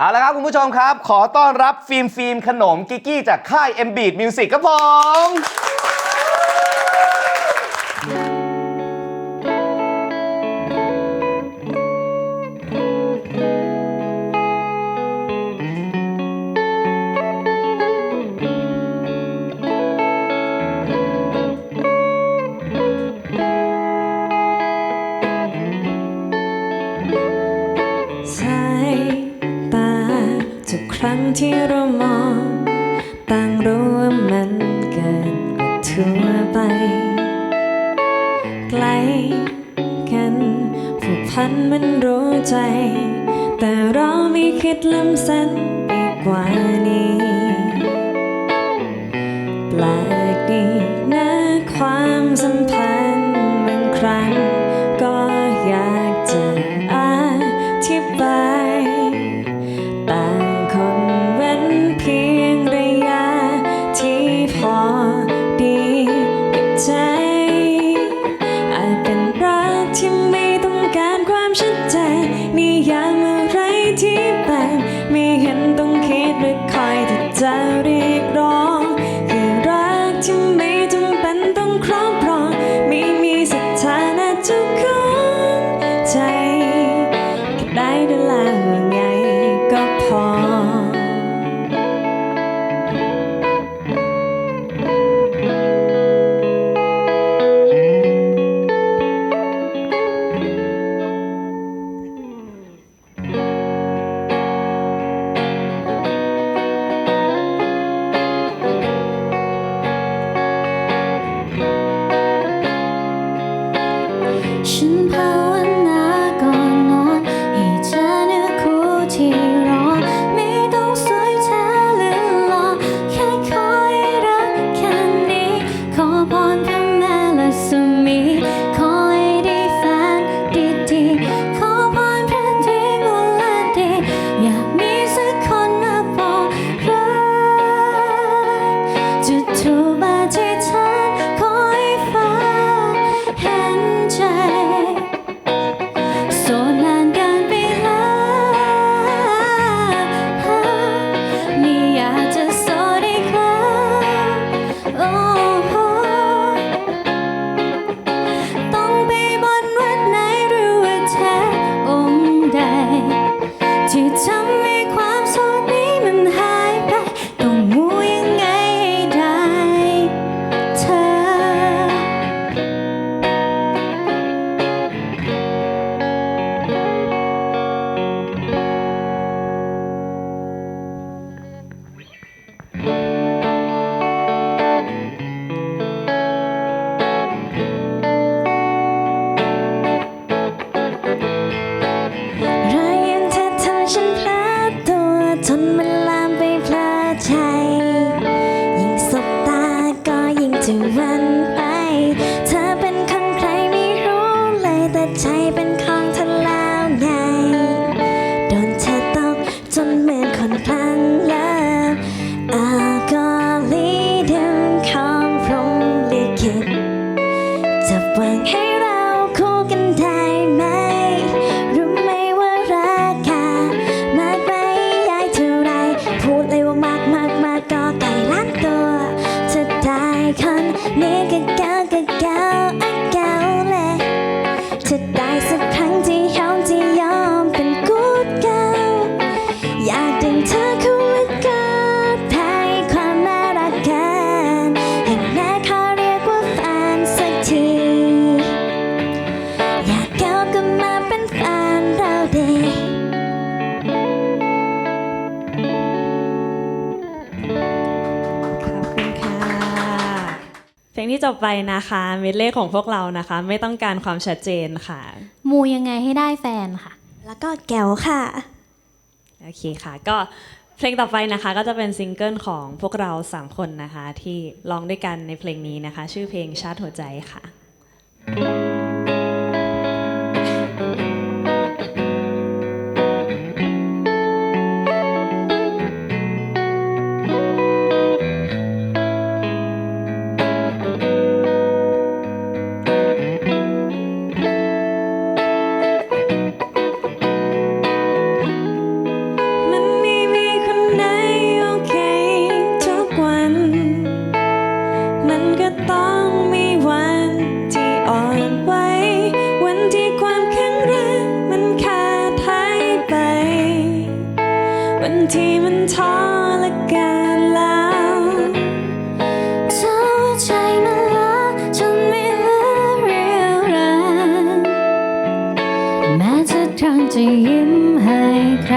เอาละครับคุณผู้ชมครับ ขอต้อนรับฟิล์มฟิล์มขนมกิกกี้จากค่าย m b e a t Music ครับผม ทุกครั้งที่เรามอง ต่างรู้ว่ามันเกินกว่าทั่วไป ไกลกันผูกพันมันรู้ใจ แต่เราไม่คิดลืมสัญ out 내가 가가가 ที่จบไปนะคะเมดเล่ของพวกเรานะคะ ไม่ต้องการความชัดเจนค่ะ มูยังไงให้ได้แฟนค่ะ แล้วก็แก้วค่ะ โอเคค่ะ ก็เพลงต่อไปนะคะก็จะเป็นซิงเกิลของพวกเราสามคนนะคะ ที่ร้องด้วยกันในเพลงนี้นะคะ ชื่อเพลงชาติหัวใจค่ะ thank จะยิ้มให้ใคร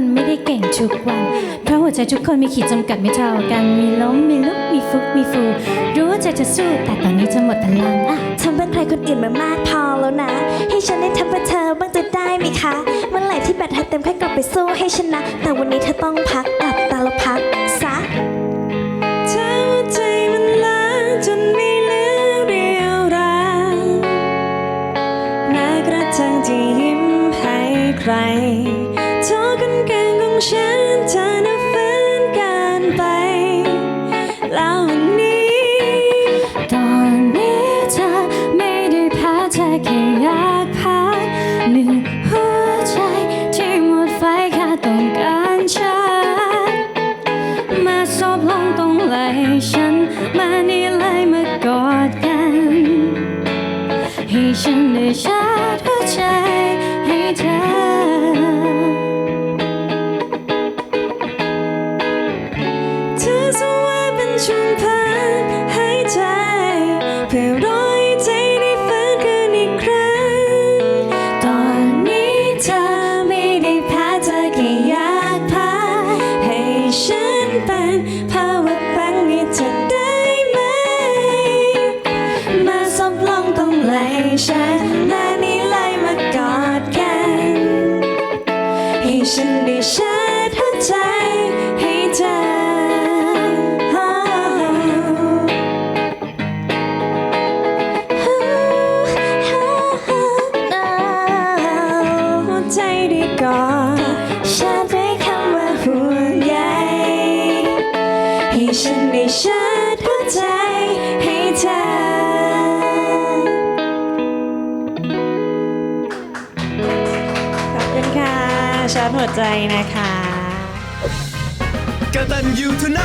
นไม่ได้เก่งทุกวัน เพราะหัวใจทุกคนมีขีดจำกัดไม่เท่ากัน มีล้มมีลุกมีฟุกมีฟู รู้ว่าใจจะสู้แต่ตอนนี้จะหมดพลังทำเพื่อใครคนอื่นมามากพอแล้วนะ ให้ฉันได้ทำเพื่อเธอบ้างจะได้ไหมคะ เมื่อไหร่ที่แบตเธอเต็มค่อยกลับไปสู้ให้ชนะ แต่วันนี้เธอต้องพักดับตาแล้วพักซะใคร nation is shattered. shine light. ใจนะคะกตันยูทูไน